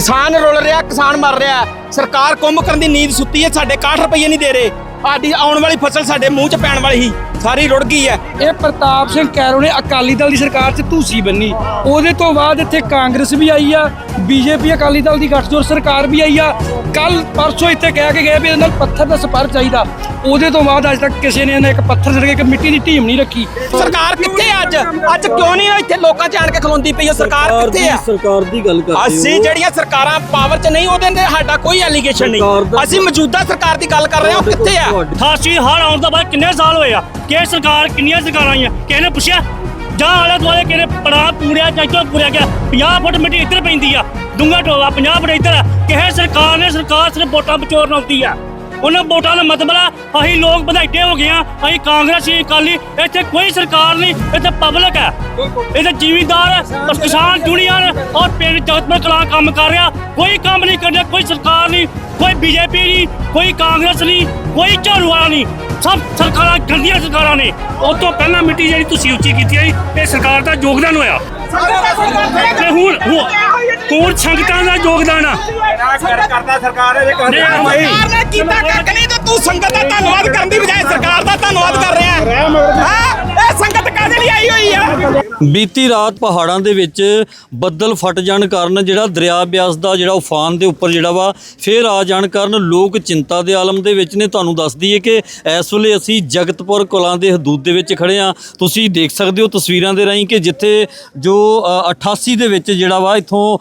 ਕਿਸਾਨ ਰੁਲ ਰਿਹਾ, ਕਿਸਾਨ ਮਰ ਰਿਹਾ। ਸਰਕਾਰ ਕੁੰਭ ਕਰਨ ਦੀ ਨੀਂਦ ਸੁੱਤੀ ਹੈ, ਸਾਡੇ 61 ਰੁਪਏ ਨਹੀਂ ਦੇ ਰਹੇ। ਸਾਡੀ ਆਉਣ ਵਾਲੀ ਫਸਲ ਸਾਡੇ ਮੂੰਹ 'ਚ ਪੈਣ ਵਾਲੀ ਸੀ। ਸਾਰੀ ਰੁੜ ਗਈ ਹੈ। ਇਹ ਪ੍ਰਤਾਪ ਸਿੰਘ ਕੈਰੋ ਨੇ ਅਕਾਲੀ ਦਲ ਦੀ ਸਰਕਾਰ 'ਚ ਧੂਸੀ ਬੰਨੀ। ਉਹਦੇ ਤੋਂ ਬਾਅਦ ਇੱਥੇ ਕਾਂਗਰਸ ਵੀ ਆਈ ਆ ਬੀਜੇਪੀ ਅਕਾਲੀ ਦਲ ਦੀ ਗੱਠਜੋੜ ਸਰਕਾਰ ਵੀ ਆਈ ਆ। ਕੱਲ ਪਰਸੋਂ ਇੱਥੇ ਕਹਿ ਕੇ ਗਏ ਵੀ ਇਹਦੇ ਨਾਲ ਪੱਥਰ ਦਾ ਸਪਰ ਚਾਹੀਦਾ। ਉਹਦੇ ਤੋਂ ਬਾਅਦ ਅੱਜ ਤੱਕ ਕਿਸੇ ਨੇ ਇਹਨੇ ਇੱਕ ਪੱਥਰ ਕੇ ਇੱਕ ਮਿੱਟੀ ਦੀ ਢੀਮ ਨਹੀਂ ਰੱਖੀ। ਸਰਕਾਰ ਕਿੱਥੇ ਅੱਜ? ਅੱਜ ਕਿਉਂ ਨਹੀਂ ਇੱਥੇ ਲੋਕਾਂ 'ਚ ਆਣ ਕੇ ਖਲੋਂਦੀ ਪਈ ਹੈ ਸਰਕਾਰ ਕਿੱਥੇ ਹੈ ਸਰਕਾਰ ਦੀ ਗੱਲ ਕਰਦੇ ਅਸੀਂ ਜਿਹੜੀਆਂ ਸਰਕਾਰਾਂ ਪਾਵਰ 'ਚ ਨਹੀਂ ਉਹਦੇ ਤੇ ਸਾਡਾ ਕੋਈ ਐਲੀਗੇਸ਼ਨ ਨਹੀਂ। ਦਾ- ਅਸੀਂ ਮੌਜੂਦਾ ਸਰਕਾਰ ਦੀ ਗੱਲ ਕਰ ਰਹੇ ਹਾਂ ਉਹ ਕਿੱਥੇ ਆ? ਖਾਸੀ ਹਾਲ ਆਉਣ ਤੋਂ ਬਾਅਦ ਕਿੰਨੇ ਸਾਲ ਹੋਏ ਆ? ਕਿ ਸਰਕਾਰ ਕਿੰਨੀਆਂ ਸਰਕਾਰਾਂ ਆਈਆਂ? ਕਿਸੇ ਨੇ ਪੁੱਛਿਆ? ਜਾਂ ਆਲੇ ਦੁਆਲੇ ਕਿਸੇ ਨੇ ਪੜਾ ਪੂੜਿਆ ਜਾਂ ਇੱਥੋਂ ਪੂੜਿਆ ਗਿਆ? 50 ਫੁੱਟ ਮਿੱਟੀ ਇੱਧਰ ਪੈਂਦੀ ਆ ਡੂੰਗਾ ਟੋਵਾ 50 ਫੁੱਟ ਇੱਧਰ ਆ। ਕਿਸੇ ਸਰਕਾਰ ਨੇ ਸਰਕਾਰ ਸਿਰਫ ਵੋਟਾਂ ਬਚੋਰਨ ਆਉਂਦੀ ਆ। ਉਹਨਾਂ ਵੋਟਾਂ ਦਾ ਮਤਲਬ ਆ ਅਸੀਂ ਲੋਕ ਵਧਾਈਟੇ ਹੋ ਗਏ ਆ ਅਸੀਂ ਕਾਂਗਰਸੀ ਅਕਾਲੀ ਇੱਥੇ ਕੋਈ ਸਰਕਾਰ ਨਹੀਂ ਇੱਥੇ ਪਬਲਿਕ ਹੈ ਇੱਥੇ ਜ਼ਿਮੀਂਦਾਰ ਕਿਸਾਨ ਯੂਨੀਅਨ ਔਰ ਪਿੰਡ ਜਗਤਪੁਰ ਕਲਾਂ ਕੰਮ ਕਰ ਰਿਹਾ ਕੋਈ ਕੰਮ ਨਹੀਂ ਕਰਦਾ ਕੋਈ ਸਰਕਾਰ ਨਹੀਂ ਕੋਈ ਬੀਜੇਪੀ ਨਹੀਂ ਕੋਈ ਕਾਂਗਰਸ ਨਹੀਂ ਕੋਈ ਝਾੜੂ ਵਾਲਾ ਨਹੀਂ ਸਭ ਸਰਕਾਰਾਂ ਗੰਦੀਆਂ ਸਰਕਾਰਾਂ ਨੇ। ਉਹ ਤੋਂ ਪਹਿਲਾਂ ਮਿੱਟੀ ਜਿਹੜੀ ਤੁਸੀਂ ਉੱਚੀ ਕੀਤੀ ਹੈ ਇਹ ਸਰਕਾਰ ਦਾ ਯੋਗਦਾਨ ਹੋਇਆ। ਤੇ ਹੁਣ ਹੁਣ ਹੋਰ ਸੰਗਤਾਂ ਦਾ ਯੋਗਦਾਨ ਆ। ਕਰਦਾ ਸਰਕਾਰ ਇਹ ਸਰਕਾਰ ਨੇ ਕੀਤਾ ਕੱਖ ਨਹੀਂ ਤੇ ਤੂੰ ਸੰਗਤ ਦਾ ਧੰਨਵਾਦ ਕਰਨ ਦੀ ਬਜਾਏ ਸਰਕਾਰ ਦਾ ਧੰਨਵਾਦ ਕਰ ਰਿਹਾ। ਹੈ ਹਾਂ? ਸੰਗਤ ਕਾਹਦੇ ਲਈ ਆਈ ਹੋਈ ਆ? ਬੀਤੀ ਰਾਤ ਪਹਾੜਾਂ ਦੇ ਵਿੱਚ ਬੱਦਲ ਫਟ ਜਾਣ ਕਾਰਨ ਜਿਹੜਾ ਦਰਿਆ ਬਿਆਸ ਦਾ ਜਿਹੜਾ ਉਫਾਨ ਦੇ ਉੱਪਰ ਜਿਹੜਾ ਵਾ ਫੇਰ ਆ ਜਾਣ ਕਾਰਨ ਲੋਕ ਚਿੰਤਾ ਦੇ ਆਲਮ ਦੇ ਵਿੱਚ ਨੇ। ਤੁਹਾਨੂੰ ਦੱਸ ਦਈਏ ਕਿ ਇਸ ਵੇਲੇ ਅਸੀਂ ਜਗਤਪੁਰ ਕੋਲਾਂ ਦੇ ਹਦੂਦ ਦੇ ਵਿੱਚ ਖੜੇ ਆ ਤੁਸੀਂ ਦੇਖ ਸਕਦੇ ਹੋ ਤਸਵੀਰਾਂ ਦੇ ਰਾਹੀਂ ਕਿ ਜਿੱਥੇ ਜੋ ਅ, 88 ਦੇ ਵਿੱਚ ਜਿਹੜਾ ਵਾ ਇਥੋਂ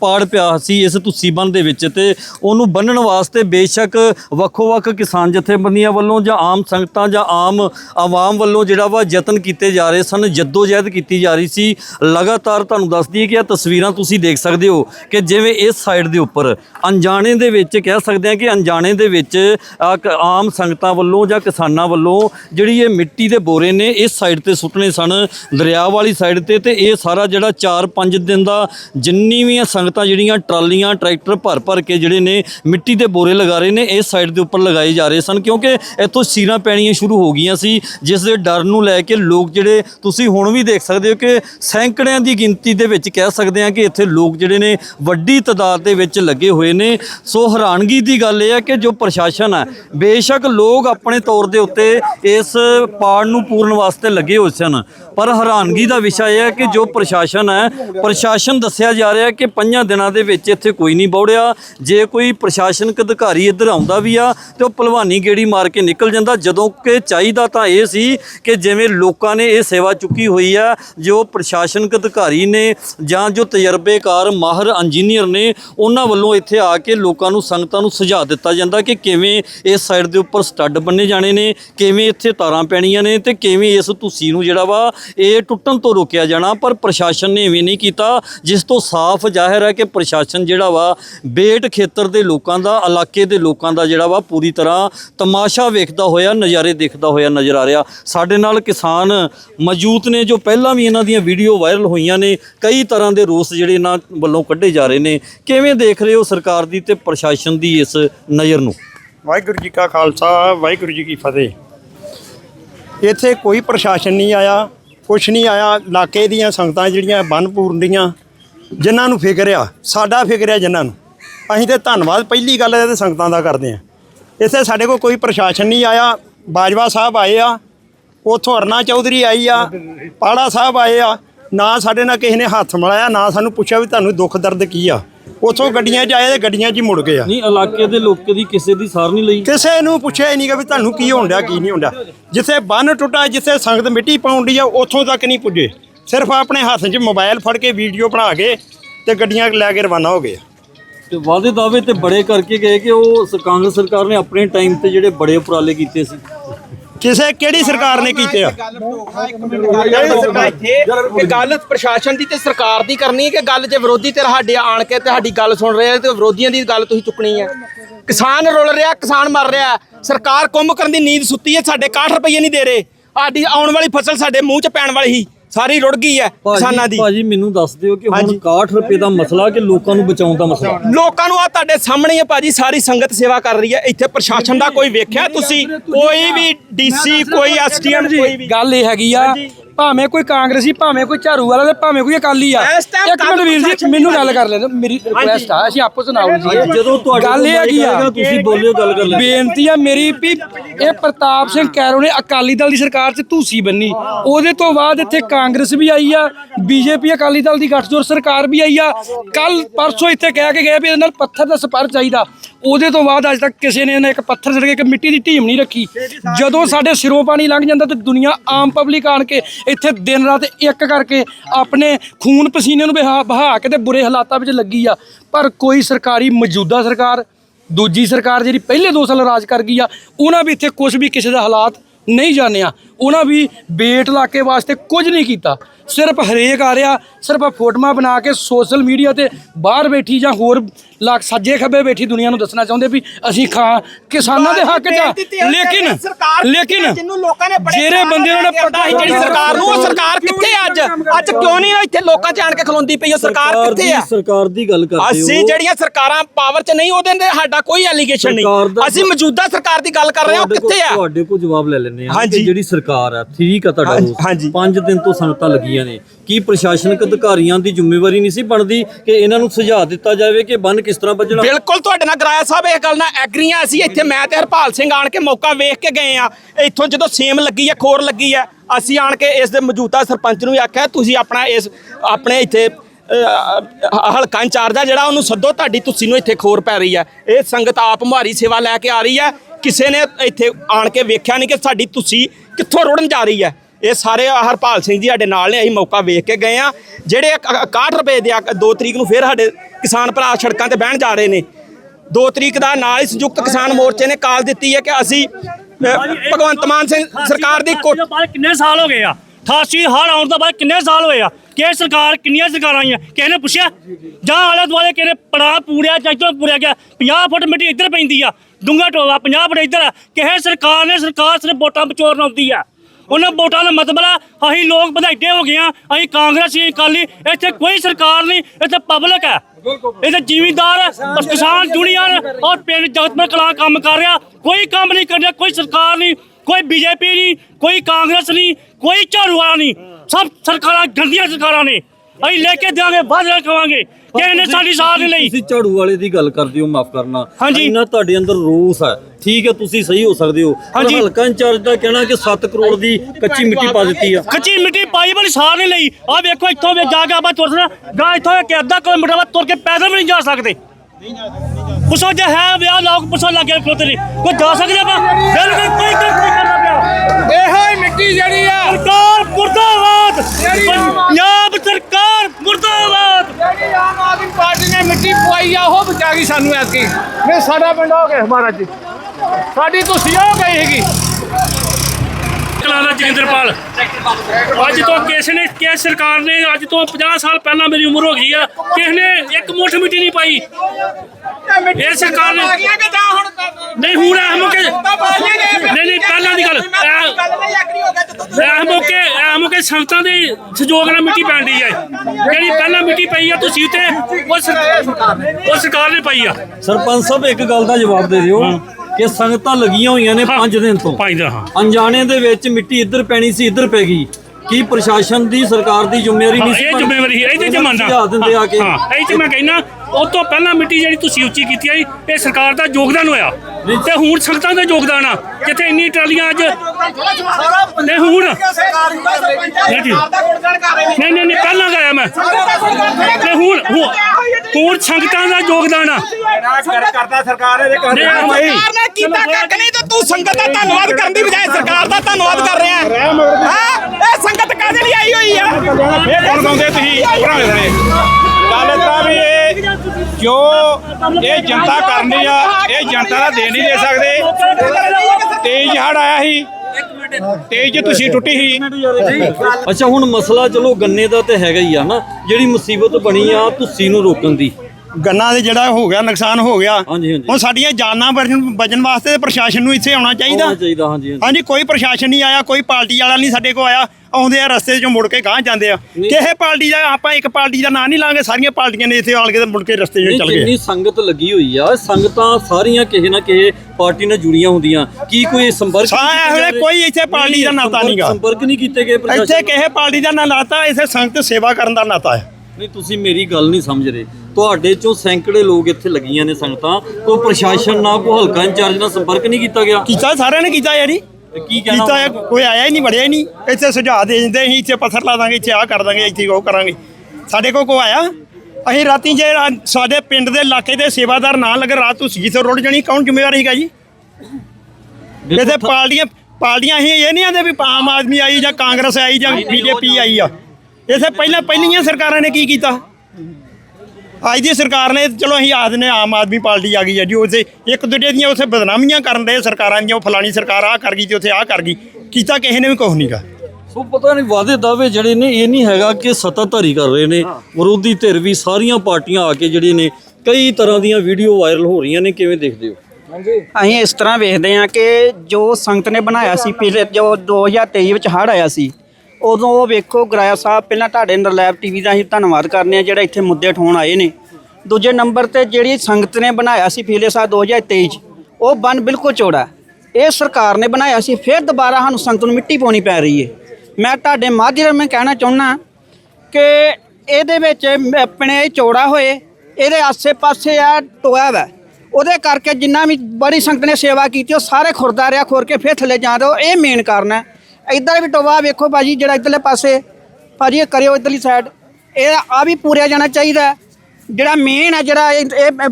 ਪਾੜ ਪਿਆ ਸੀ ਇਸ ਤੁਸੀ ਬੰਨ ਦੇ ਵਿੱਚ ਤੇ ਉਹਨੂੰ ਬੰਨਣ ਵਾਸਤੇ ਬੇਸ਼ੱਕ ਵੱਖੋ-ਵੱਖ ਕਿਸਾਨ ਜਥੇਬੰਦੀਆਂ ਵੱਲੋਂ ਜਾਂ ਆਮ ਸੰਗਤਾਂ ਜਾਂ ਆਮ ਆਵਾਮ ਵੱਲੋਂ ਜਿਹੜਾ ਵਾ ਯਤਨ ਕੀਤੇ ਜਾ ਰਹੇ ਸਨ ਜਹਿਦ ਕੀਤੀ ਜਾ ਰਹੀ ਸੀ। ਲਗਾਤਾਰ ਤੁਹਾਨੂੰ ਦੱਸ ਦਈਏ ਕਿ ਇਹ ਤਸਵੀਰਾਂ ਤੁਸੀਂ ਦੇਖ ਸਕਦੇ ਹੋ ਕਿ ਜਿਵੇਂ ਇਸ ਸਾਈਡ ਦੇ ਉੱਪਰ ਅਣਜਾਣੇ ਦੇ ਵਿੱਚ ਕਹਿ ਸਕਦੇ ਹਾਂ ਕਿ ਅਣਜਾਣੇ ਦੇ ਵਿੱਚ ਕ- ਆਮ ਸੰਗਤਾਂ ਵੱਲੋਂ ਜਾਂ ਕਿਸਾਨਾਂ ਵੱਲੋਂ ਜਿਹੜੀ ਇਹ ਮਿੱਟੀ ਦੇ ਬੋਰੇ ਨੇ, ਇਸ ਸਾਈਡ ਤੇ ਸੁੱਟਣੇ ਸਨ, ਦਰਿਆ ਵਾਲੀ ਸਾਈਡ ਤੇ ਤੇ ਇਹ ਸਾਰਾ ਜਿਹੜਾ 4-5 ਦਿਨ ਦਾ ਜਿੰਨੀ ਵੀ ਸੰਗਤਾਂ ਜਿਹੜੀਆਂ ਟਰਾਲੀਆਂ, ਟਰੈਕਟਰ ਭਰ ਭਰ ਕੇ ਜਿਹੜੇ ਨੇ ਮਿੱਟੀ ਦੇ ਬੋਰੇ ਲਗਾ ਰਹੇ ਨੇ, ਇਸ ਸਾਈਡ ਦੇ ਉੱਪਰ ਲਗਾਏ ਜਾ ਰਹੇ ਸਨ। ਕਿਉਂਕਿ ਇੱਥੋਂ ਸੀਰਾਂ ਪੈਣੀਆਂ ਸ਼ੁਰੂ ਹੋ ਗਈਆਂ ਸੀ, ਜਿਸ ਦੇ ਡਰ ਨੂੰ ਲੈ ਕੇ ਲੋਕ ਲੋਕ ਜਿਹੜੇ ਤੁਸੀਂ ਹੁਣ ਵੀ ਦੇਖ ਸਕਦੇ ਹੋ ਕਿ ਸੈਂਕੜਿਆਂ ਦੀ ਗਿਣਤੀ ਦੇ ਵਿੱਚ ਕਹਿ ਸਕਦੇ ਹਾਂ ਕਿ ਇੱਥੇ ਲੋਕ ਜਿਹੜੇ ਨੇ ਵੱਡੀ ਤਾਦਾਦ ਦੇ ਵਿੱਚ ਲੱਗੇ ਹੋਏ ਨੇ। ਸੋ ਹੈਰਾਨਗੀ ਦੀ ਗੱਲ ਇਹ ਹੈ ਕਿ ਜੋ ਪ੍ਰਸ਼ਾਸਨ ਹੈ ਬੇਸ਼ੱਕ ਲੋਕ ਆਪਣੇ ਤੌਰ ਦੇ ਉੱਤੇ ਇਸ ਪਾੜ ਨੂੰ ਪੂਰਨ ਵਾਸਤੇ ਲੱਗੇ ਹੋਏ ਸਨ। ਪਰ ਹੈਰਾਨਗੀ ਦਾ ਵਿਸ਼ਾ ਇਹ ਹੈ ਕਿ ਜੋ ਪ੍ਰਸ਼ਾਸਨ ਹੈ, ਪ੍ਰਸ਼ਾਸਨ ਦੱਸਿਆ ਜਾ ਰਿਹਾ ਕਿ ਪੰਜਾਂ ਦਿਨਾਂ ਦੇ ਵਿੱਚ ਇੱਥੇ ਕੋਈ ਨਹੀਂ ਬੌੜਿਆ। ਜੇ ਕੋਈ ਪ੍ਰਸ਼ਾਸਨਿਕ ਅਧਿਕਾਰੀ ਇੱਧਰ ਆਉਂਦਾ ਵੀ ਆ, ਤੇ ਉਹ ਭਲਵਾਨੀ ਗੇੜੀ ਮਾਰ ਕੇ ਨਿਕਲ ਜਾਂਦਾ। ਜਦੋਂ ਕਿ ਚਾਹੀਦਾ ਤਾਂ ਇਹ ਸੀ ਕਿ ਜਿਵੇਂ ਲੋਕਾਂ ਨੇ ਇਹ ਸੇਵਾ ਚੁੱਕੀ ਹੋਈ ਆ ਜੋ ਪ੍ਰਸ਼ਾਸਨਿਕ ਅਧਿਕਾਰੀ ਨੇ ਜਾਂ ਜੋ ਤਜਰਬੇਕਾਰ ਮਾਹਰ ਇੰਜੀਨੀਅਰ ਨੇ, ਉਹਨਾਂ ਵੱਲੋਂ ਇੱਥੇ ਆ ਕੇ ਲੋਕਾਂ ਨੂੰ, ਸੰਗਤਾਂ ਨੂੰ ਸੁਝਾਅ ਦਿੱਤਾ ਜਾਂਦਾ ਕਿ ਕਿਵੇਂ ਇਸ ਸਾਈਡ ਦੇ ਉੱਪਰ ਸਟੱਡ ਬੰਨੇ ਜਾਣੇ ਨੇ, ਕਿਵੇਂ ਇੱਥੇ ਤਾਰਾਂ ਪੈਣੀਆਂ ਨੇ ਤੇ ਕਿਵੇਂ ਇਸ ਤੁਸੀਂ ਨੂੰ ਜਿਹੜਾ ਵਾ ਇਹ ਟੁੱਟਣ ਤੋਂ ਰੋਕਿਆ ਜਾਣਾ, ਪਰ ਪ੍ਰਸ਼ਾਸਨ ਨੇ ਐਵੇਂ ਨਹੀਂ ਕੀਤਾ, ਜਿਸ ਤੋਂ ਸਾਫ਼ ਜ਼ਾਹਿਰ ਹੈ ਕਿ ਪ੍ਰਸ਼ਾਸਨ ਜਿਹੜਾ ਵਾ, ਬੇਟ ਖੇਤਰ ਦੇ ਲੋਕਾਂ ਦਾ, ਇਲਾਕੇ ਦੇ ਲੋਕਾਂ ਦਾ ਜਿਹੜਾ ਵਾ, ਪੂਰੀ ਤਰ੍ਹਾਂ ਤਮਾਸ਼ਾ ਵੇਖਦਾ ਹੋਇਆ, ਨਜ਼ਾਰੇ ਦੇਖਦਾ ਹੋਇਆ ਨਜ਼ਰ ਆ ਰਿਹਾ। ਸਾਡੇ ਨਾਲ ਕਿਸਾਨ ਮੌਜੂਦ ਨੇ, ਜੋ ਪਹਿਲਾਂ ਵੀ ਇਹਨਾਂ ਦੀਆਂ ਵੀਡੀਓ ਵਾਇਰਲ ਹੋਈਆਂ ਨੇ, ਕਈ ਤਰ੍ਹਾਂ ਦੇ ਰੋਸ ਜਿਹੜੇ ਇਹਨਾਂ ਵੱਲੋਂ ਕੱਢੇ ਜਾ ਰਹੇ ਨੇ। ਕਿਵੇਂ ਦੇਖ ਰਹੇ ਹੋ ਸਰਕਾਰ ਦੀ ਤੇ ਪ੍ਰਸ਼ਾਸਨ ਦੀ ਇਸ ਨਜ਼ਰ ਨੂੰ? ਵਾਹਿਗੁਰੂ ਜੀ ਕਾ ਖਾਲਸਾ, ਵਾਹਿਗੁਰੂ ਜੀ ਕੀ ਫਤਿਹ। ਇੱਥੇ ਕੋਈ ਪ੍ਰਸ਼ਾਸਨ ਨਹੀਂ ਆਇਆ। ਕੁਛ ਨਹੀਂ ਆਇਆ, ਇਲਾਕੇ ਦੀਆਂ ਸੰਗਤਾਂ ਜਿਹੜੀਆਂ ਬੰਨਪੂਰਨ ਦੀਆਂ, ਜਿਨ੍ਹਾਂ ਨੂੰ ਫਿਕਰ ਆ, ਸਾਡਾ ਫਿਕਰ ਆ ਜਿਨ੍ਹਾਂ ਨੂੰ। ਅਸੀਂ ਤੇ ਧੰਨਵਾਦ, ਪਹਿਲੀ ਗੱਲ ਇਹ ਸੰਗਤਾਂ ਦਾ ਕਰਦੇ ਆ ਇੱਥੇ ਸਾਡੇ ਕੋਲ ਕੋਈ ਪ੍ਰਸ਼ਾਸਨ ਨਹੀਂ ਆਇਆ, ਬਾਜਵਾ ਸਾਹਿਬ ਆਏ ਆ, ਉਥੋਂ ਅਰਨਾ ਚੌਧਰੀ ਆਈ ਆ, ਪਾੜਾ ਸਾਹਿਬ ਆਏ ਆ, ਨਾ ਸਾਡੇ ਨਾਲ ਕਿਸੇ ਨੇ ਹੱਥ ਮਿਲਾਇਆ, ਨਾ ਸਾਨੂੰ ਪੁੱਛਿਆ ਵੀ ਤੁਹਾਨੂੰ ਦੁੱਖ ਦਰਦ ਕੀ ਆ। ਉਥੋਂ ਗੱਡੀਆਂ 'ਚ ਆਏ ਤੇ ਗੱਡੀਆਂ 'ਚ ਹੀ ਮੁੜ ਗਏ ਆ। ਨਹੀਂ ਇਲਾਕੇ ਦੇ ਲੋਕ ਦੀ ਕਿਸੇ ਦੀ ਸਾਰ ਨਹੀਂ ਲਈ। ਕਿਸੇ ਨੂੰ ਪੁੱਛਿਆ ਹੀ ਨਹੀਂਗਾ ਵੀ ਤੁਹਾਨੂੰ ਕੀ ਹੋਣ ਡਿਆ ਕੀ ਨਹੀਂ ਡਿਆ। ਜਿੱਥੇ ਬੰਨ ਟੁੱਟਾ ਜਿੱਥੇ ਸੰਗਤ ਮਿੱਟੀ ਪਾਉਣ ਡਈ ਆ ਉੱਥੋਂ ਤੱਕ ਨਹੀਂ ਪੁੱਜੇ। ਸਿਰਫ ਆਪਣੇ ਹੱਥ 'ਚ ਮੋਬਾਈਲ ਫੜ ਕੇ ਵੀਡੀਓ ਬਣਾ ਕੇ ਤੇ ਗੱਡੀਆਂ ਲੈ ਕੇ ਰਵਾਨਾ ਹੋ ਗਏ ਤੇ ਵਾਅਦੇ ਦਾਅਵੇ ਤੇ ਬੜੇ ਕਰਕੇ ਗਏ ਕਿ ਉਹ ਕਾਂਗਰਸ ਸਰਕਾਰ ਨੇ ਆਪਣੇ ਟਾਈਮ ਤੇ ਜਿਹੜੇ ਬੜੇ ਉਪਰਾਲੇ ਕੀਤੇ ਸੀ। ਕਿਸੇ ਕਿਹੜੀ ਸਰਕਾਰ ਨੇ ਕੀਤੇ ਆ? ਕਿ ਗੱਲ ਪ੍ਰਸ਼ਾਸਨ ਦੀ ਤੇ ਸਰਕਾਰ ਦੀ ਕਰਨੀ ਹੈ ਕਿ ਗੱਲ ਜੇ ਵਿਰੋਧੀ ਤੇ ਸਾਡੇ ਆਣ ਕੇ ਤੇ ਸਾਡੀ ਗੱਲ ਸੁਣ ਰਹੇ ਆ ਤੇ ਵਿਰੋਧੀਆਂ ਦੀ ਗੱਲ ਤੁਸੀਂ ਚੁੱਕਣੀ ਹੈ ਕਿਸਾਨ ਰੁਲ ਰਿਹਾ ਕਿਸਾਨ ਮਰ ਰਿਹਾ। ਸਰਕਾਰ ਕੁੰਭ ਕਰਨ ਦੀ ਨੀਂਦ ਸੁੱਤੀ ਹੈ ਸਾਡੇ 61 ਰੁਪਏ ਨਹੀਂ ਦੇ ਰਹੇ। ਸਾਡੀ ਆਉਣ ਵਾਲੀ ਫਸਲ ਸਾਡੇ ਮੂੰਹ 'ਚ ਪੈਣ ਵਾਲੀ ਸੀ। ਸਾਰੀ ਰੁੜ ਗਈ ਹੈ ਕਿਸਾਨਾਂ ਦੀ। ਭਾਜੀ ਮੈਨੂੰ ਦੱਸ ਦਿਓ ਕਿ ਹੁਣ 61 ਰੁਪਏ ਦਾ ਮਸਲਾ ਕਿ ਲੋਕਾਂ ਨੂੰ ਬਚਾਉਣ ਦਾ ਮਸਲਾ? ਲੋਕਾਂ ਨੂੰ ਆ ਤੁਹਾਡੇ ਸਾਹਮਣੇ ਹੀ ਭਾਜੀ ਸਾਰੀ ਸੰਗਤ ਸੇਵਾ ਕਰ ਰਹੀ ਹੈ। ਇੱਥੇ ਪ੍ਰਸ਼ਾਸਨ ਦਾ ਕੋਈ ਵੇਖਿਆ ਤੁਸੀਂ? ਕੋਈ ਵੀ ਡੀਸੀ ਕੋਈ ਐਸਡੀਐਮ ਕੋਈ ਵੀ। ਗੱਲ ਇਹ ਹੈਗੀ ਆ ਭਾਵੇਂ ਕੋਈ ਕਾਂਗਰਸੀ ਭਾਵੇਂ ਕੋਈ ਝਾੜੂ ਵਾਲਾ ਤੇ ਭਾਵੇਂ ਕੋਈ ਅਕਾਲੀ ਆ। ਇਸ time ਇੱਕ ਮਿੰਟ ਵੀਰ ਜੀ ਮੈਨੂੰ ਗੱਲ ਕਰ ਲੈਣ ਦਿਓ ਮੇਰੀ ਰਿਕੁਐਸਟ ਆ ਅਸੀਂ ਆਪਸ ਵਿੱਚ ਆਉਂ ਜੀ। ਜਦੋਂ ਤੁਹਾਡੇ ਗੱਲ ਇਹ ਹੈਗੀ ਆ? ਤੁਸੀਂ ਬੋਲਿਓ ਗੱਲ ਕਰ ਲੈ ਬੇਨਤੀ ਆ ਮੇਰੀ ਵੀ ਇਹ ਪ੍ਰਤਾਪ ਸਿੰਘ ਕੈਰੋ ਨੇ ਅਕਾਲੀ ਦਲ ਦੀ ਸਰਕਾਰ 'ਚ ਧੂਸੀ ਬੰਨੀ। ਉਹਦੇ ਤੋਂ ਬਾਅਦ ਇੱਥੇ ਕਾਂਗਰਸ ਵੀ ਆਈ ਆ ਬੀਜੇਪੀ ਅਕਾਲੀ ਦਲ ਦੀ ਗੱਠਜੋੜ ਸਰਕਾਰ ਵੀ ਆਈ ਆ। ਕੱਲ ਪਰਸੋਂ ਇੱਥੇ ਕਹਿ ਕੇ ਗਏ ਵੀ ਇਹਦੇ ਨਾਲ ਪੱਥਰ ਦਾ ਸਪਰ ਚਾਹੀਦਾ। ਉਹਦੇ ਤੋਂ ਬਾਅਦ ਅੱਜ ਤੱਕ ਕਿਸੇ ਨੇ ਇਹਨਾਂ ਇੱਕ ਪੱਥਰ ਸੜ ਕੇ ਇੱਕ ਮਿੱਟੀ ਦੀ ਢੀਮ ਨਹੀਂ ਰੱਖੀ। ਜਦੋਂ ਸਾਡੇ ਸਿਰੋਂ ਪਾਣੀ ਲੰਘ ਜਾਂਦਾ ਤੇ ਦੁਨੀਆ ਆਮ ਪਬਲਿਕ ਆਣ ਕੇ ਇੱਥੇ ਦਿਨ ਰਾਤ ਇੱਕ ਕਰਕੇ ਆਪਣੇ ਖੂਨ ਪਸੀਨੇ ਨੂੰ ਬਹਾ ਬਹਾ ਕੇ ਤੇ ਬੁਰੇ ਹਾਲਾਤਾਂ ਵਿੱਚ ਲੱਗੀ ਆ। ਪਰ ਕੋਈ ਸਰਕਾਰੀ ਮੌਜੂਦਾ ਸਰਕਾਰ, ਦੂਜੀ ਸਰਕਾਰ ਜਿਹੜੀ ਪਹਿਲੇ 2 ਸਾਲ ਰਾਜ ਕਰ ਗਈ ਆ, ਉਹਨਾਂ ਵੀ ਇੱਥੇ ਕੁਝ ਵੀ ਕਿਸੇ ਦਾ ਹਾਲਾਤ ਨਹੀਂ ਜਾਣਿਆ। ਉਹਨਾਂ ਵੀ ਬੇਟ ਇਲਾਕੇ ਵਾਸਤੇ ਕੁਝ ਨਹੀਂ ਕੀਤਾ। ਸਿਰਫ ਹਰੇਕ ਆ ਰਿਹਾ ਸਿਰਫ ਫੋਟੋਆਂ ਬਣਾ ਕੇ ਸੋਸ਼ਲ ਮੀਡੀਆ ਤੇ ਬਾਹਰ ਬੈਠੀ ਜਾਂ ਹੋਰ ਲੱਖ ਸੱਜੇ ਖੱਬੇ ਬੈਠੀ ਦੁਨੀਆ ਨੂੰ ਦੱਸਣਾ ਚਾਹੁੰਦੇ ਵੀ ਅਸੀਂ ਖਾਂ ਕਿਸਾਨਾਂ ਦੇ ਹੱਕ 'ਚ ਆ। ਲੇਕਿਨ ਲੇਕਿਨ ਲੋਕਾਂ ਨੇ ਬੜੇ ਜਿਹੜੇ ਬੰਦੇ ਉਹਨਾਂ ਨੇ ਪਤਾ ਸੀ ਜਿਹੜੀ ਸਰਕਾਰ ਨੂੰ ਉਹ ਸਰਕਾਰ ਕਿੱਥੇ ਆ ਅੱਜ? ਅੱਜ ਕਿਉਂ ਨਹੀਂ ਇੱਥੇ ਲੋਕਾਂ 'ਚ ਆਣ ਕੇ ਖਲੋਂਦੀ ਪਈ ਉਹ ਸਰਕਾਰ ਕਿੱਥੇ ਦੀ ਆ? ਸਰਕਾਰ ਦੀ ਗੱਲ ਕਰਦੇ ਹੋ। ਅਸੀਂ ਜਿਹੜੀਆਂ ਸਰਕਾਰਾਂ ਪਾਵਰ 'ਚ ਨਹੀਂ ਉਹਦੇ ਤੇ ਸਾਡਾ ਕੋਈ ਐਲੀਗੇਸ਼ਨ ਸਰਕਾਰ ਨਹੀਂ ਦਾ- ਅਸੀਂ ਮੌਜੂਦਾ ਸਰਕਾਰ ਦੀ ਗੱਲ ਕਰ ਰਹੇ ਹਾਂ ਉਹ ਤੁਹਾਡੇ ਕੋਲ- ਕਿੱਥੇ ਆ? ਤੁਹਾਡੇ ਕੋਲ ਜਵਾਬ ਲੈ ਲੈਂਦੇ ਆ ਹਾਂਜੀ। ਜਿਹੜੀ ਸਰਕਾਰ ਆ ਠੀਕ ਆ ਤੁਹਾਡਾ ਹਾਂਜੀ, ਰੋਸ ਹਾਂਜੀ। ਪੰਜ ਦਿਨ ਤੋਂ ਸੰਗਤਾਂ ਲੱਗੀਆਂ ਨੇ। ਕੀ ਪ੍ਰਸ਼ਾਸਨਿਕ ਅਧਿਕਾਰੀਆਂ ਦੀ ਜ਼ਿੰਮੇਵਾਰੀ ਨਹੀਂ ਸੀ ਬਣਦੀ ਕਿ ਇਹਨਾਂ ਨੂੰ ਸੁਝਾਅ ਦਿੱਤਾ ਜਾਵੇ ਕਿ ਬੰਨ ਕਿਸ ਤਰ੍ਹਾਂ ਵੱਜਣਾ? ਬਿਲਕੁਲ ਤੁਹਾਡੇ ਨਾਲ ਗਰਾਇਆ ਸਾਹਿਬ, ਇਹ ਗੱਲ ਨਾਲ ਐਗਰੀ ਆ ਅਸੀਂ ਇੱਥੇ, ਮੈਂ ਤੇ ਹਰਪਾਲ ਸਿੰਘ ਆਣ ਕੇ ਮੌਕਾ ਵੇਖ ਕੇ ਗਏ ਆ ਇੱਥੋਂ ਜਦੋਂ ਸੇਮ ਲੱਗੀ ਆ ਖੋਰ ਲੱਗੀ ਆ ਅਸੀਂ ਆਣ ਕੇ ਇਸ ਦੇ ਮੌਜੂਦਾ ਸਰਪੰਚ ਨੂੰ ਵੀ ਆਖਿਆ, ਤੁਸੀਂ ਆਪਣਾ ਇਸ, ਆਪਣੇ ਇੱਥੇ ਹਲਕਾ ਇੰਚਾਰਜ ਆ ਜਿਹੜਾ ਉਹਨੂੰ ਸੱਦੋ, ਤੁਹਾਡੀ ਤੁਸੀਂ ਨੂੰ ਇੱਥੇ ਖੋਰ ਪੈ ਰਹੀ ਆ ਇਹ ਸੰਗਤ ਆਪ ਮੁਹਾਰੀ ਸੇਵਾ ਲੈ ਕੇ ਆ ਰਹੀ ਆ ਕਿਸੇ ਨੇ ਇੱਥੇ ਆਣ ਕੇ ਵੇਖਿਆ ਨਹੀਂ ਕਿ ਸਾਡੀ ਤੁਸੀਂ ਕਿੱਥੋਂ ਰੁੜਨ ਜਾ ਰਹੀ ਹੈ। ਇਹ ਸਾਰੇ ਹਰਪਾਲ ਸਿੰਘ ਜੀ ਸਾਡੇ ਨਾਲ ਨੇ, ਅਸੀਂ ਮੌਕਾ ਵੇਖ ਕੇ ਗਏ ਆ। ਜਿਹੜੇ 61 ਰੁਪਏ ਦੇ 2 ਤਰੀਕ ਨੂੰ ਫੇਰ ਸਾਡੇ ਕਿਸਾਨ ਭਰਾ ਸੜਕਾਂ ਤੇ ਬਹਿਣ ਜਾ ਰਹੇ ਨੇ। 2 ਤਰੀਕ ਦਾ ਨਾਲ ਹੀ ਸੰਯੁਕਤ ਕਿਸਾਨ ਮੋਰਚੇ ਨੇ ਕਾਲ ਦਿੱਤੀ ਹੈ ਕਿ ਅਸੀਂ ਭਗਵੰਤ ਮਾਨ ਸਿੰਘ ਸਰਕਾਰ ਦੀ ਕੋਠ ਬਾਅਦ ਕਿੰਨੇ ਸਾਲ ਹੋ ਗਏ ਆ? 88 ਹੜ ਆਉਣ ਤੋਂ ਬਾਅਦ ਕਿੰਨੇ ਸਾਲ ਹੋਏ ਆ? ਕਿ ਸਰਕਾਰ ਕਿੰਨੀਆਂ ਸਰਕਾਰਾਂ ਆਈਆਂ? ਕਿਸੇ ਨੇ ਪੁੱਛਿਆ? ਜਾਂ ਆਲੇ ਦੁਆਲੇ ਕਿਸੇ ਨੇ ਪੜਾ ਪੂੜਿਆ ਜਾਂ ਇੱਧਰੋਂ ਪੂੜਿਆ ਗਿਆ 50 ਫੁੱਟ ਮਿੱਟੀ ਇੱਧਰ ਪੈਂਦੀ ਆ ਡੂੰਗਾ ਟੋਵਾ 50 ਫੁੱਟ ਇੱਧਰ ਆ। ਕਿਸੇ ਸਰਕਾਰ ਨੇ ਸਰਕਾਰ ਸਿਰਫ ਵੋਟਾਂ ਬਚੋਰਨ ਆਉਂਦੀ ਆ। ਉਹਨਾਂ ਵੋਟਾਂ ਦਾ ਮਤਲਬ ਆ ਅਸੀਂ ਲੋਕ ਵਧਾਈਦੇ ਹੋ ਗਏ ਆ ਅਸੀਂ ਕਾਂਗਰਸੀ ਅਕਾਲੀ, ਇੱਥੇ ਕੋਈ ਸਰਕਾਰ ਨਹੀਂ, ਇੱਥੇ ਪਬਲਿਕ ਹੈ। ਇੱਥੇ ਜ਼ਿਮੀਂਦਾਰ, ਕਿਸਾਨ ਯੂਨੀਅਨ ਔਰ ਪਿੰਡ ਜਗਤਪੁਰ ਕਲਾਂ ਕੰਮ ਕਰ ਰਿਹਾ, ਕੋਈ ਕੰਮ ਨਹੀਂ ਕਰ ਰਿਹਾ, ਕੋਈ ਸਰਕਾਰ ਨਹੀਂ, ਕੋਈ ਬੀਜੇਪੀ ਨਹੀਂ, ਕੋਈ ਕਾਂਗਰਸ ਨਹੀਂ, ਕੋਈ ਝਾੜੂ ਵਾਲਾ ਨਹੀਂ, ਸਭ ਸਰਕਾਰਾਂ, ਗੰਦੀਆਂ ਸਰਕਾਰਾਂ ਨੇ। ਅਸੀਂ ਲੈ ਕੇ ਦੇਵਾਂਗੇ ਬਾਅਦ ਵਿੱਚ ਕਵਾਂਗੇ ਕਿਸੇ ਨੇ ਸਾਡੀ ਸਾਥ ਨਹੀਂ ਲਈ। ਤੁਸੀਂ ਝਾੜੂ ਵਾਲੇ ਦੀ ਗੱਲ ਕਰਦੇ ਹੋ ਮਾਫ ਕਰਨਾ। ਹਾਂਜੀ। ਇੰਨਾ ਤੁਹਾਡੇ ਅੰਦਰ ਰੋਸ ਹੈ। ਠੀਕ ਹੈ ਤੁਸੀਂ ਸਹੀ ਹੋ ਸਕਦੇ ਹੋ ਪਰ ਹਾਂਜੀ। ਹਲਕਾ ਇੰਚਾਰਜ ਦਾ ਕਹਿਣਾ ਕਿ 7 ਕਰੋੜ ਦੀ ਕੱਚੀ ਮਿੱਟੀ ਪਾ ਦਿੱਤੀ ਆ। ਕੱਚੀ ਮਿੱਟੀ ਪਾਈ ਵਾਲੀ ਸਾਰ ਨਹੀਂ ਲਈ। ਆ ਵੇਖੋ ਇੱਥੋਂ ਵੇ ਜਾ ਕੇ ਆਪਾਂ ਤੁਰਨਾ ਗਾ ਇੱਥੋਂ ਇੱਕ ਅੱਧਾ ਕਿਲੋਮੀਟਰ ਬਾਅਦ ਤੁਰ ਕੇ ਪੈਦਲ ਵੀ ਨਹੀਂ ਜਾ ਸਕਦੇ। ਪੁੱਛੋ ਜੇ ਹੈ ਵਿਆਹ ਲੋਕ ਪੁੱਛੋ ਲੱਗੇ ਖੋਤੇ ਨੇ ਕੋਈ ਜਾ ਸਕਦੇ ਆਪਾਂ? ਬਿਲਕੁਲ ਕੋਈ ਨਹੀਂ। ਕਰਨਾ ਪਿਆ ਇਹੋ ਹੀ ਮਿੱਟੀ ਜਿਹੜੀ ਆ। ਸਰਕਾਰ ਮੁਰਦਾਬਾਦ। ਪੰਜਾਬ ਸਰਕਾਰ ਮੁਰਦਾਬਾਦ। ਜਿਹੜੀ ਆਮ ਆਦਮੀ ਪਾਰਟੀ ਨੇ ਮਿੱਟੀ ਪਵਾਈ ਆ ਉਹ ਬਚਾ ਗਈ ਸਾਨੂੰ ਐਤਕੀ। ਮੈਂ ਸਾਡਾ ਪਿੰਡ ਹੋ ਗਿਆ ਮਹਾਰਾਜ ਜੀ। ਸਾਡੀ ਤੁਸੀਂ ਹੋ ਗਈ ਹੈਗੀ ਕਲਾਣਾ ਜਗਿੰਦਰਪਾਲ। ਅੱਜ ਤੋਂ ਕਿਸ ਨੇ ਕਿਸ ਸਰਕਾਰ ਨੇ ਅੱਜ ਤੋਂ 50 ਸਾਲ ਪਹਿਲਾਂ ਮੇਰੀ ਉਮਰ ਹੋ ਗਈ ਆ ਕਿਸ ਨੇ ਇੱਕ ਮੁੱਠ ਮਿੱਟੀ ਨਹੀਂ ਪਾਈ। ਇਹ ਸਰਕਾਰ ਨੇ ਨਹੀਂ ਹੁਣ ਇਹ ਮੌਕੇ ਨਹੀਂ ਨਹੀਂ ਪਹਿਲਾਂ ਦੀ ਗੱਲ। ਇਹ ਮੌਕੇ ਇਹ ਮੌਕੇ ਸੰਗਤਾਂ ਦੇ ਸਹਿਯੋਗ ਨਾਲ ਮਿੱਟੀ ਪੈਣ ਡਈ ਹੈ ਜਿਹੜੀ ਪਹਿਲਾਂ ਮਿੱਟੀ ਪਈ ਆ ਤੁਸੀਂ ਉੱਤੇ ਉਹ ਸਰਕਾਰ ਉਹ ਸਰਕਾਰ ਨੇ ਪਾਈ ਆ। ਸਰਪੰਚ ਸਾਹਿਬ ਇੱਕ ਗੱਲ ਦਾ ਜਵਾਬ ਦੇ ਦਿਓ ਕਿ ਸੰਗਤਾਂ ਲੱਗੀਆਂ ਹੋਈਆਂ ਨੇ 5 ਦਿਨ ਤੋਂ। ਦਾ ਹਾਂ। ਅਣਜਾਣੇ ਦੇ ਵਿੱਚ ਮਿੱਟੀ ਇੱਧਰ ਪੈਣੀ ਸੀ ਇੱਧਰ ਪੈ ਗਈ। ਕੀ ਪ੍ਰਸ਼ਾਸਨ ਦੀ ਸਰਕਾਰ ਦੀ ਜ਼ਿੰਮੇਵਾਰੀ ਨਹੀਂ ਸੀ ਇਹ ਜ਼ਿੰਮੇਵਾਰੀ ਹੈ ਇਹਦੇ ਚ ਮੰਨਦਾ ਸੁਝਾਅ ਦਿੰਦੇ ਆ ਕੇ ਹਾਂ ਇਹ ਚ ਮੈਂ ਕਹਿਣਾ ਉਹ ਤੋਂ ਪਹਿਲਾਂ ਮਿੱਟੀ ਜਿਹੜੀ ਤੁਸੀਂ ਉੱਚੀ ਕੀਤੀ ਜੀ, ਇਹ ਸਰਕਾਰ ਦਾ ਯੋਗਦਾਨ ਹੋਇਆ। ਤੇ ਹੁਣ ਸੰਗਤਾਂ ਦਾ ਯੋਗਦਾਨ ਆ ਜਿੱਥੇ ਇੰਨੀ ਟਰਾਲੀਆਂ ਅੱਜ ਨਹੀਂ ਹੁਣ ਨਹੀਂ ਜੀ। ਨਹੀਂ ਨਹੀਂ ਨਹੀਂ ਪਹਿਲਾਂ ਗਿਆ ਮੈਂ। ਤੇ ਹੁਣ ਹੁਣ- ਹੁਣ ਸੰਗਤਾਂ ਦਾ ਯੋਗਦਾਨ ਆ। ਕਰਦਾ ਸਰਕਾਰ ਇਹਦੇ ਨਹੀਂ, ਸਰਕਾਰ ਨੇ ਕੀਤਾ ਕੱਖ ਨਹੀਂ ਤੇ ਤੂੰ ਸੰਗਤ ਦਾ ਧੰਨਵਾਦ ਕਰਨ ਦੀ ਬਜਾਏ ਸਰਕਾਰ ਦਾ ਧੰਨਵਾਦ ਕਰ ਰਿਹਾ ਹੈ ਹਾਂ ਇਹ ਸੰਗਤ ਕਾਹਦੇ ਲਈ ਆਈ ਹੋਈ ਕੌਣ ਗਾਉਂਦੇ ਤੁਸੀਂ, ਭਰਾਵੇ ਸਣੇ ਗੱਲ ਤਾਂ ਵੀ ਇਹ ਜੋ ਇਹ ਜਨਤਾ ਕਰਨੀ ਆ, ਇਹ ਜਨਤਾ ਦਾ ਦੇ ਨਹੀਂ ਦੇ ਸਕਦੇ। ਤੇਜ਼ ਹੜ ਆਇਆ ਸੀ। ਤੇਜ਼ ਤੁਸੀਂ ਟੁੱਟੀ ਸੀ। ਅੱਛਾ, ਹੁਣ ਮਸਲਾ ਚਲੋ ਗੰਨੇ ਦਾ ਤੇ ਹੈਗਾ ਹੀ ਆ ਨਾ। ਜਿਹੜੀ ਮੁਸੀਬਤ ਬਣੀ ਆ, ਤੁਸੀਂ ਨੂੰ ਰੋਕਣ ਦੀ। ਗੰਨਾ ਦੇ ਜਿਹੜਾ ਹੋ ਗਿਆ ਨੁਕਸਾਨ ਹੋ ਗਿਆ। ਹਾਂਜੀ, ਹਾਂਜੀ। ਹੁਣ ਸਾਡੀਆਂ ਜਾਨਾਂ ਬਚਣ ਬਚਣ ਵਾਸਤੇ ਪ੍ਰਸ਼ਾਸਨ ਨੂੰ ਇੱਥੇ ਆਉਣਾ ਚਾਹੀਦਾ। ਹੋਣਾ ਚਾਹੀਦਾ ਹਾਂਜੀ ਹਾਂਜੀ। ਹਾਂਜੀ ਕੋਈ ਪ੍ਰਸ਼ਾਸਨ ਨਹੀਂ ਆਇਆ ਕੋਈ ਪਾਰਟੀ ਵਾਲਾ ਨਹੀਂ ਸਾਡੇ ਕੋਲ ਆਇਆ। ਆਉਂਦੇ ਆ ਰਸਤੇ 'ਚੋਂ ਮੁੜ ਕੇ ਗਾਂਹ ਜਾਂਦੇ ਆ। ਕਿਸੇ ਪਾਰਟੀ ਦਾ ਆਪਾਂ ਇੱਕ ਪਾਰਟੀ ਦਾ ਨਾਂ ਨਹੀਂ ਲਾਂਗੇ ਸਾਰੀਆਂ ਪਾਰਟੀਆਂ ਨੇ ਇੱਥੇ ਆਲ ਕੇ ਤੇ ਮੁੜ ਕੇ ਰਸਤੇ 'ਚੋਂ ਚੱਲ ਗਏ। ਜਿੰਨੀ ਸੰਗਤ ਲੱਗੀ ਹੋਈ ਆ। ਸੰਗਤਾਂ ਸਾਰੀਆਂ ਕਿਸੇ ਨਾ ਕਿਸੇ ਪਾਰਟੀ ਨਾਲ ਜੁੜੀਆਂ ਹੁੰਦੀਆਂ। ਕੀ ਕੋਈ ਸੰਪਰਕ ਸਾ- ਨਹੀਂ ਇਹ ਕੋਈ ਇੱਥੇ ਪਾਰਟੀ ਦਾ ਨਾਤਾ ਨੀਗਾ। ਸੰਪਰਕ ਨਹੀਂ ਕੀਤੇ ਗਏ ਪ੍ਰਸ਼ਾਸਨ ਇੱਥੇ ਕਿਸੇ ਪਾਰਟੀ ਦਾ ਨਾਂ ਲਾਤਾ ਇੱਥੇ ਸੰਗਤ ਸੇਵਾ ਕਰਨ ਦਾ ਨਾਤਾ ਹੈ। ਨਹੀਂ ਤੁਸੀਂ ਮੇਰੀ ਗੱਲ ਨਹੀਂ ਸਮਝ ਰਹੇ। ਤੁਹਾਡੇ ਚੋਂ ਸੈਂਕੜੇ ਲੋਕ ਇੱਥੇ ਲੱਗੀਆਂ ਨੇ ਸੰਗਤਾਂ ਕੋਈ ਪ੍ਰਸ਼ਾਸਨ ਨਾਲ ਕੋਈ ਹਲਕਾ ਇੰਚਾਰਜ ਨਾਲ ਸੰਪਰਕ ਨਹੀਂ ਕੀਤਾ ਗਿਆ? ਕੀਤਾ ਸਾਰਿਆਂ ਨੇ ਕੀਤਾ ਯਾਰੀ ਤੇ ਕੀ ਕਹਿਣਾ ਕੀਤਾ ਹੈ, ਕੋਈ ਆਇਆ ਹੀ ਨਹੀਂ ਵੜਿਆ ਹੀ ਨਹੀਂ। ਇੱਥੇ ਸੁਝਾਅ ਦੇ ਦਿੰਦੇ ਅਸੀਂ ਇੱਥੇ ਪੱਥਰ ਲਾ ਦਾਂਗੇ ਇੱਥੇ ਆਹ ਕਰ ਦਾਂਗੇ ਇੱਥੇ ਉਹ ਕਰਾਂਗੇ। ਸਾਡੇ ਕੋਲ ਕੋ ਆਇਆ? ਅਸੀਂ ਰਾਤੀ ਜੇ ਰਾ- ਸਾਡੇ ਪਿੰਡ ਦੇ ਇਲਾਕੇ ਦੇ ਸੇਵਾਦਾਰ ਨਾ ਲੱਗੇ ਰਾਤ ਨੂੰ ਸੀ ਤੋਂ ਰੁੜ ਜਾਣੀ ਕੌਣ ਜ਼ਿੰਮੇਵਾਰ ਹੈਗਾ ਜੀ? ਇੱਥੇ ਪਾਰਟੀਆਂ ਪਾਰਟੀਆਂ ਅਸੀਂ ਇਹ ਨਹੀਂ ਆਂਦੇ ਵੀ ਆਮ ਆਦਮੀ ਆਈ ਜਾਂ ਕਾਂਗਰਸ ਆਈ ਜਾਂ ਬੀਜੇਪੀ ਆਈ ਆ। ਇੱਥੇ ਪਹਿਲਾਂ ਪਹਿਲੀਆਂ ਸਰਕਾਰਾਂ ਨੇ ਕੀ ਕੀਤਾ? ਅੱਜ ਦੀ ਸਰਕਾਰ ਨੇ ਚਲੋ ਅਸੀਂ ਆਖਦੇ ਨੇ ਆਮ ਆਦਮੀ ਪਾਰਟੀ ਆ ਗਈ ਹੈ ਜੀ ਉਸੇ ਇੱਕ ਦੂਜੇ ਦੀਆਂ ਉੱਥੇ ਬਦਨਾਮੀਆਂ ਕਰਨ ਦੇ ਸਰਕਾਰਾਂ ਦੀਆਂ ਉਹ ਫਲਾਣੀ ਸਰਕਾਰ ਆ ਕਰ ਗਈ ਤੇ ਉੱਥੇ ਆ ਕਰ ਗਈ। ਕੀਤਾ ਕਿਸੇ ਨੇ ਵੀ ਕੁਛ ਨਹੀਂਗਾ ਸੋ ਪਤਾ ਨਹੀਂ ਵਾਅਦੇ ਦਾਅਵੇ ਜਿਹੜੇ ਨੇ ਇਹ ਨਹੀਂ ਹੈਗਾ ਕਿ ਸੱਤਾਧਾਰੀ ਕਰ ਰਹੇ ਨੇ। ਵਿਰੋਧੀ ਧਿਰ ਵੀ ਸਾਰੀਆਂ ਪਾਰਟੀਆਂ ਆ ਕੇ ਜਿਹੜੇ ਨੇ ਕਈ ਤਰ੍ਹਾਂ ਦੀਆਂ ਵੀਡੀਓ ਵਾਇਰਲ ਹੋ ਰਹੀਆਂ ਨੇ ਕਿਵੇਂ ਦੇਖਦੇ ਹੋ? ਅਸੀਂ ਇਸ ਤਰ੍ਹਾਂ ਵੇਖਦੇ ਹਾਂ ਕਿ ਜੋ ਸੰਗਤ ਨੇ ਬਣਾਇਆ ਸੀ ਪਿਛਲੇ ਜੋ 2023 ਵਿੱਚ ਹੜ੍ਹ ਆਇਆ ਸੀ ਉਦੋਂ ਉਹ ਵੇਖੋ, ਗਰਾਇਆ ਸਾਹਿਬ, ਪਹਿਲਾਂ ਤੁਹਾਡੇ ਨਰਲੈਬ ਟੀਵੀ ਦਾ ਅਸੀਂ ਧੰਨਵਾਦ ਕਰਨੇ ਆ, ਜਿਹੜਾ ਇੱਥੇ ਮੁੱਦੇ ਉਠਾਉਣ ਆਏ ਨੇ। ਦੂਜੇ ਨੰਬਰ ਤੇ ਜਿਹੜੀ ਸੰਗਤ ਨੇ ਬਣਾਇਆ ਸੀ ਪਿਛਲੇ ਸਾਲ 2023 ਚ, ਉਹ ਬੰਨ ਬਿਲਕੁਲ ਚੌੜਾ ਇਹ ਸਰਕਾਰ ਨੇ ਬਣਾਇਆ ਸੀ, ਫਿਰ ਦੁਬਾਰਾ ਸਾਨੂੰ ਸੰਗਤ ਨੂੰ ਮਿੱਟੀ ਪਾਉਣੀ ਪੈ ਰਹੀ ਹੈ। ਮੈਂ ਤੁਹਾਡੇ ਮਾਧਿਅਮ ਮੈਂ ਕਹਿਣਾ ਚਾਹੁੰਦਾ ਕਿ ਇਹਦੇ ਵਿੱਚ ਆਪਣੇ ਚੌੜਾ ਹੋਏ, ਇਹਦੇ ਆਸੇ-ਪਾਸੇ ਆ ਟੋਇਆ ਵਾ। ਉਹਦੇ ਕਰਕੇ ਜਿੰਨਾ ਵੀ ਬੜੀ ਸੰਗਤ ਨੇ ਸੇਵਾ ਕੀਤੀ, ਉਹ ਸਾਰੇ ਖੁਰਦਾ ਰਿਹਾ ਖੁਰ ਕੇ ਫਿਰ ਥੱਲੇ ਜਾ ਰਹੇ ਉਹ ਇਹ ਮੇਨ ਕਾਰਨ ਹੈ। ਇੱਧਰ ਵੀ ਟੋਆ ਵੇਖੋ ਬਾਜੀ ਜਿਹੜਾ ਇੱਧਰਲੇ ਪਾਸੇ। ਭਾਜੀ ਇਹ ਕਰਿਓ ਇੱਧਰਲੀ ਸਾਈਡ ਇਹ ਆ ਵੀ ਪੂਰਿਆ ਜਾਣਾ ਚਾਹੀਦਾ ਹੈ। ਜਿਹੜਾ ਮੇਨ ਹੈ ਜਿਹੜਾ ਇਹ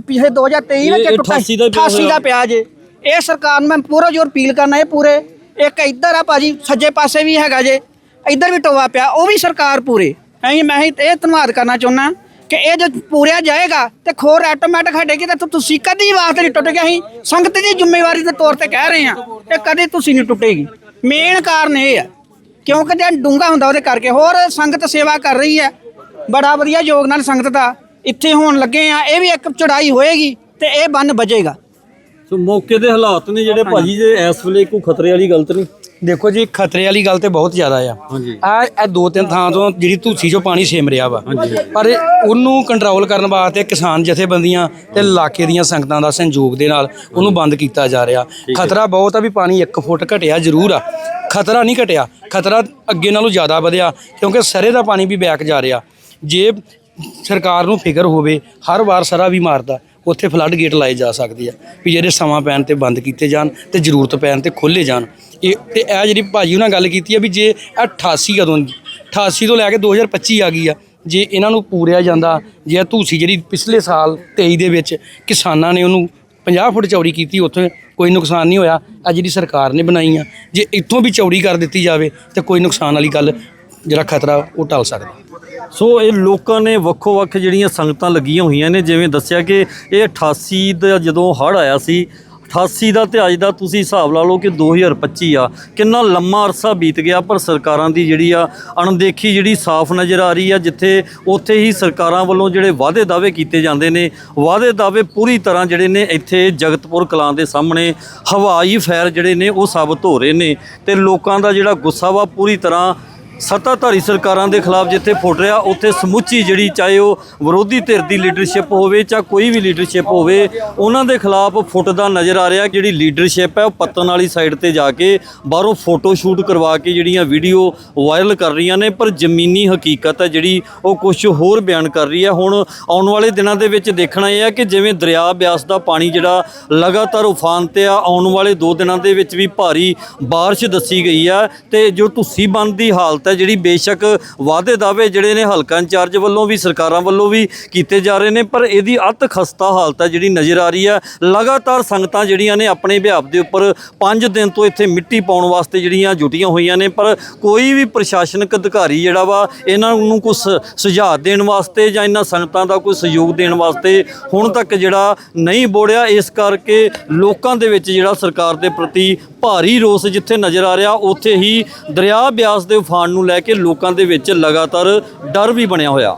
ਪਿਛਲੇ 2023 ਵਿੱਚ ਟੁੱਟਾ 88 ਦਾ ਪਿਆ 88 ਦਾ ਪਿਆ ਜੇ। ਇਹ ਸਰਕਾਰ ਨੂੰ ਮੈਂ ਪੂਰਾ ਜ਼ੋਰ ਅਪੀਲ ਕਰਨਾ ਇਹ ਪੂਰੇ। ਇੱਕ ਇੱਧਰ ਆ ਭਾਜੀ ਸੱਜੇ ਪਾਸੇ ਵੀ ਹੈਗਾ ਜੇ। ਇੱਧਰ ਵੀ ਟੋਆ ਪਿਆ ਉਹ ਵੀ ਸਰਕਾਰ ਪੂਰੇ। ਐਂ ਮੈਂ ਇਹ ਇਹ ਧੰਨਵਾਦ ਕਰਨਾ ਚਾਹੁੰਦਾ ਕਿ ਇਹ ਜੇ ਪੂਰਿਆ ਜਾਏਗਾ ਤੇ ਖੋਰ ਆਟੋਮੈਟਿਕ ਹਟੇਗੀ ਤਾਂ ਤੁਸੀਂ ਕਦੀ ਵਾਸਤੇ ਨਹੀਂ ਟੁੱਟ ਗਿਆ ਅਸੀਂ ਸੰਗਤ ਦੀ ਜ਼ਿੰਮੇਵਾਰੀ ਦੇ ਤੌਰ ਤੇ ਕਹਿ ਰਹੇ ਹਾਂ ਇਹ ਕਦੇ ਤੁਸੀਂ ਨਹੀਂ ਟੁੱਟੇਗੀ। ਮੇਨ ਕਾਰਨ ਇਹ ਹੈ ਕਿਉਂਕਿ ਜੇ ਡੂੰਗਾ ਹੁੰਦਾ ਉਹਦੇ ਕਰਕੇ ਹੋਰ ਸੰਗਤ ਸੇਵਾ ਕਰ ਰਹੀ ਹੈ ਬੜਾ ਵਧੀਆ ਯੋਗਦਾਨ ਸੰਗਤ ਦਾ ਇੱਥੇ ਹੋਣ ਲੱਗੇ ਆ ਇਹ ਵੀ ਇੱਕ ਚੜਾਈ ਹੋਏਗੀ ਤੇ ਇਹ ਬੰਨ ਬਜੇਗਾ ਸੋ ਮੌਕੇ ਦੇ ਹਾਲਾਤ ਨੇ ਜਿਹੜੇ ਭਾਜੀ ਜੇ ਇਸ ਵੇਲੇ ਕੋਈ ਖਤਰੇ ਵਾਲੀ ਗੱਲ ਤਾਂ ਨਹੀਂ? ਦੇਖੋ ਜੀ ਖਤਰੇ ਵਾਲੀ ਗੱਲ ਤੇ ਬਹੁਤ ਜ਼ਿਆਦਾ ਆ। ਹਾਂਜੀ। ਆ ਇਹ ਦੋ ਤਿੰਨ ਥਾਂ ਤੋਂ ਜਿਹੜੀ ਧੂਸੀ ਚੋਂ ਪਾਣੀ ਸੇਮ ਰਿਹਾ ਵਾ। ਪਰ ਉਹਨੂੰ ਕੰਟਰੋਲ ਕਰਨ ਵਾਸਤੇ ਕਿਸਾਨ ਜਥੇਬੰਦੀਆਂ ਤੇ ਇਲਾਕੇ ਦੀਆਂ ਸੰਗਤਾਂ ਦਾ ਸੰਯੋਗ ਦੇ ਨਾਲ ਉਹਨੂੰ ਬੰਦ ਕੀਤਾ ਜਾ ਰਿਹਾ। ਖਤਰਾ ਬਹੁਤ ਆ ਵੀ ਪਾਣੀ 1 ਫੁੱਟ ਘਟਿਆ ਜ਼ਰੂਰ ਆ। ਖਤਰਾ ਨਹੀਂ ਘਟਿਆ। ਖਤਰਾ ਅੱਗੇ ਨਾਲੋਂ ਜ਼ਿਆਦਾ ਵਧਿਆ ਕਿਉਂਕਿ ਸਰੇ ਦਾ ਪਾਣੀ ਵੀ ਬੈਕ ਜਾ ਰਿਹਾ। ਜੇ ਸਰਕਾਰ ਨੂੰ ਫਿਕਰ ਹੋਵੇ ਹਰ ਵਾਰ ਸਰਾ ਵੀ ਮਾਰਦਾ। ਉੱਥੇ ਫਲੱਡ ਗੇਟ ਲਾਏ ਜਾ ਸਕਦੇ ਆ ਵੀ ਜਿਹੜੇ ਸਮਾਂ ਪੈਣ ਤੇ ਬੰਦ ਕੀਤੇ ਜਾਣ ਤੇ ਜ਼ਰੂਰਤ ਪੈਣ ਤੇ ਖੋਲੇ ਜਾਣ। ਇਹ ਤੇ ਇਹ ਜਿਹੜੀ ਭਾਜੀ ਉਹਨਾਂ ਗੱਲ ਕੀਤੀ ਆ ਵੀ ਜੇ ਇਹ 88 ਕਦੋਂ ਦੀ 88 ਤੋਂ ਲੈ ਕੇ 2025 ਆ ਗਈ ਆ, ਜੇ ਇਹਨਾਂ ਨੂੰ ਪੂਰਿਆ ਜਾਂਦਾ, ਜੇ ਇਹ ਧੂਸੀ ਜਿਹੜੀ ਪਿਛਲੇ ਸਾਲ 23 ਦੇ ਵਿੱਚ ਕਿਸਾਨਾਂ ਨੇ ਉਹਨੂੰ 50 ਫੁੱਟ ਚੌੜੀ ਕੀਤੀ, ਉੱਥੇ ਕੋਈ ਨੁਕਸਾਨ ਨਹੀਂ ਹੋਇਆ ਆ ਜਿਹੜੀ ਸਰਕਾਰ ਨੇ ਬਣਾਈ ਆ, ਜੇ ਇੱਥੋਂ ਵੀ ਚੌੜੀ ਕਰ ਦਿੱਤੀ ਜਾਵੇ ਤੇ ਕੋਈ ਨੁਕਸਾਨ ਵਾਲੀ ਗੱਲ, ਜਿਹੜਾ ਖਤਰਾ ਉਹ ਟਲ ਸਕਦਾ। ਸੋ ਇਹ ਲੋਕਾਂ ਨੇ ਵੱਖੋ ਵੱਖ ਜਿਹੜੀਆਂ ਸੰਗਤਾਂ ਲੱਗੀਆਂ ਹੋਈਆਂ ਨੇ, ਜਿਵੇਂ ਦੱਸਿਆ ਕਿ ਇਹ 88 ਦਾ ਜਦੋਂ ਹੜ੍ਹ ਆਇਆ ਸੀ 88 ਦਾ ਤੇ ਅੱਜ ਦਾ ਤੁਸੀਂ ਹਿਸਾਬ ਲਾ ਲਓ ਕਿ 2025 ਆ। ਕਿੰਨਾ ਲੰਮਾ ਅਰਸਾ ਬੀਤ ਗਿਆ, ਪਰ ਸਰਕਾਰਾਂ ਦੀ ਜਿਹੜੀ ਆ ਅਣਦੇਖੀ ਜਿਹੜੀ ਸਾਫ਼ ਨਜ਼ਰ ਆ ਰਹੀ ਆ, ਜਿੱਥੇ ਉੱਥੇ ਹੀ ਸਰਕਾਰਾਂ ਵੱਲੋਂ ਜਿਹੜੇ ਵਾਅਦੇ ਦਾਅਵੇ ਕੀਤੇ ਜਾਂਦੇ ਨੇ, ਵਾਅਦੇ ਦਾਅਵੇ ਪੂਰੀ ਤਰ੍ਹਾਂ ਜਿਹੜੇ ਨੇ ਇੱਥੇ ਜਗਤਪੁਰ ਕਲਾਂ ਦੇ ਸਾਹਮਣੇ ਹਵਾਈ ਫੈਰ ਜਿਹੜੇ ਨੇ ਉਹ ਸਾਬਤ ਹੋ ਰਹੇ ਨੇ ਤੇ ਲੋਕਾਂ ਦਾ ਜਿਹੜਾ ਗੁੱਸਾ ਵਾ ਪੂਰੀ ਤਰ੍ਹਾਂ ਸੱਤਾਧਾਰੀ ਸਰਕਾਰਾਂ ਦੇ ਖਿਲਾਫ ਜਿੱਥੇ ਫੁੱਟ ਰਿਹਾ ਉੱਥੇ ਸਮੁੱਚੀ ਜਿਹੜੀ ਚਾਹੇ ਉਹ ਵਿਰੋਧੀ ਧਿਰ ਦੀ ਲੀਡਰਸ਼ਿਪ ਹੋਵੇ ਚਾਹੇ ਕੋਈ ਵੀ ਲੀਡਰਸ਼ਿਪ ਹੋਵੇ ਉਹਨਾਂ ਦੇ ਖਿਲਾਫ ਫੁੱਟਦਾ ਨਜ਼ਰ ਆ ਰਿਹਾ ਜਿਹੜੀ ਲੀਡਰਸ਼ਿਪ ਹੈ ਉਹ ਪੱਤਨ ਵਾਲੀ ਸਾਈਡ ਤੇ ਜਾ ਕੇ ਬਾਹਰੋਂ ਫੋਟੋ ਸ਼ੂਟ ਕਰਵਾ ਕੇ ਜਿਹੜੀਆਂ ਵੀਡੀਓ ਵਾਇਰਲ ਕਰ ਰਹੀਆਂ ਨੇ ਪਰ ਜ਼ਮੀਨੀ ਹਕੀਕਤ ਹੈ ਜਿਹੜੀ ਉਹ ਕੁਝ ਹੋਰ ਬਿਆਨ ਕਰ ਰਹੀ ਹੈ ਹੁਣ ਆਉਣ ਵਾਲੇ ਦਿਨਾਂ ਦੇ ਵਿੱਚ ਦੇਖਣਾ ਇਹ ਹੈ ਕਿ ਜਿਵੇਂ ਦਰਿਆ ਬਿਆਸ ਦਾ ਪਾਣੀ ਜਿਹੜਾ ਲਗਾਤਾਰ ਉਫਾਨ ਤੇ ਆ ਆਉਣ ਵਾਲੇ 2 ਦਿਨਾਂ ਦੇ ਵਿੱਚ ਵੀ ਭਾਰੀ بارش ਦੱਸੀ ਗਈ ਆ ਤੇ ਜੋ ਤੁਸੀਂ ਬੰਦ ਦੀ ਹਾਲਤ ਹੈ, ਜਿਹੜੀ ਬੇਸ਼ੱਕ ਵਾਅਦੇ ਦਾਅਵੇ ਜਿਹੜੇ ਨੇ ਹਲਕਾ ਇੰਚਾਰਜ ਵੱਲੋਂ ਵੀ, ਸਰਕਾਰਾਂ ਵੱਲੋਂ ਵੀ ਕੀਤੇ ਜਾ ਰਹੇ ਨੇ, ਪਰ ਇਹਦੀ ਅਤ ਖਸਤਾ ਹਾਲਤ ਹੈ, ਜਿਹੜੀ ਨਜ਼ਰ ਆ ਰਹੀ ਹੈ। ਲਗਾਤਾਰ ਸੰਗਤਾਂ ਜਿਹੜੀਆਂ ਨੇ ਆਪਣੇ ਵਿਆਪ ਦੇ ਉੱਪਰ 5 ਦਿਨ ਤੋਂ ਇੱਥੇ ਮਿੱਟੀ ਪਾਉਣ ਵਾਸਤੇ ਜਿਹੜੀਆਂ ਜੁਟੀਆਂ ਹੋਈਆਂ ਨੇ, ਪਰ ਕੋਈ ਵੀ ਪ੍ਰਸ਼ਾਸਨਿਕ ਅਧਿਕਾਰੀ ਜਿਹੜਾ ਵਾ, ਇਹਨਾਂ ਨੂੰ ਕੁਝ ਸੁਝਾਅ ਦੇਣ ਵਾਸਤੇ ਜਾਂ ਇਹਨਾਂ ਸੰਗਤਾਂ ਦਾ ਕੋਈ ਸਹਿਯੋਗ ਦੇਣ ਵਾਸਤੇ ਹੁਣ ਤੱਕ ਜਿਹੜਾ ਨਹੀਂ ਬੋੜਿਆ, ਇਸ ਕਰਕੇ ਲੋਕਾਂ ਦੇ ਵਿੱਚ ਜਿਹੜਾ ਸਰਕਾਰ ਦੇ ਪ੍ਰਤੀ ਭਾਰੀ ਰੋਸ ਜਿੱਥੇ ਨਜ਼ਰ ਆ ਰਿਹਾ, ਉੱਥੇ ਹੀ ਦਰਿਆ ਬਿਆਸ ਦੇ ਉਫਾਨ ਨੂੰ ਲੈ ਕੇ ਲੋਕਾਂ ਦੇ ਵਿੱਚ ਲਗਾਤਾਰ ਡਰ ਵੀ ਬਣਿਆ ਹੋਇਆ।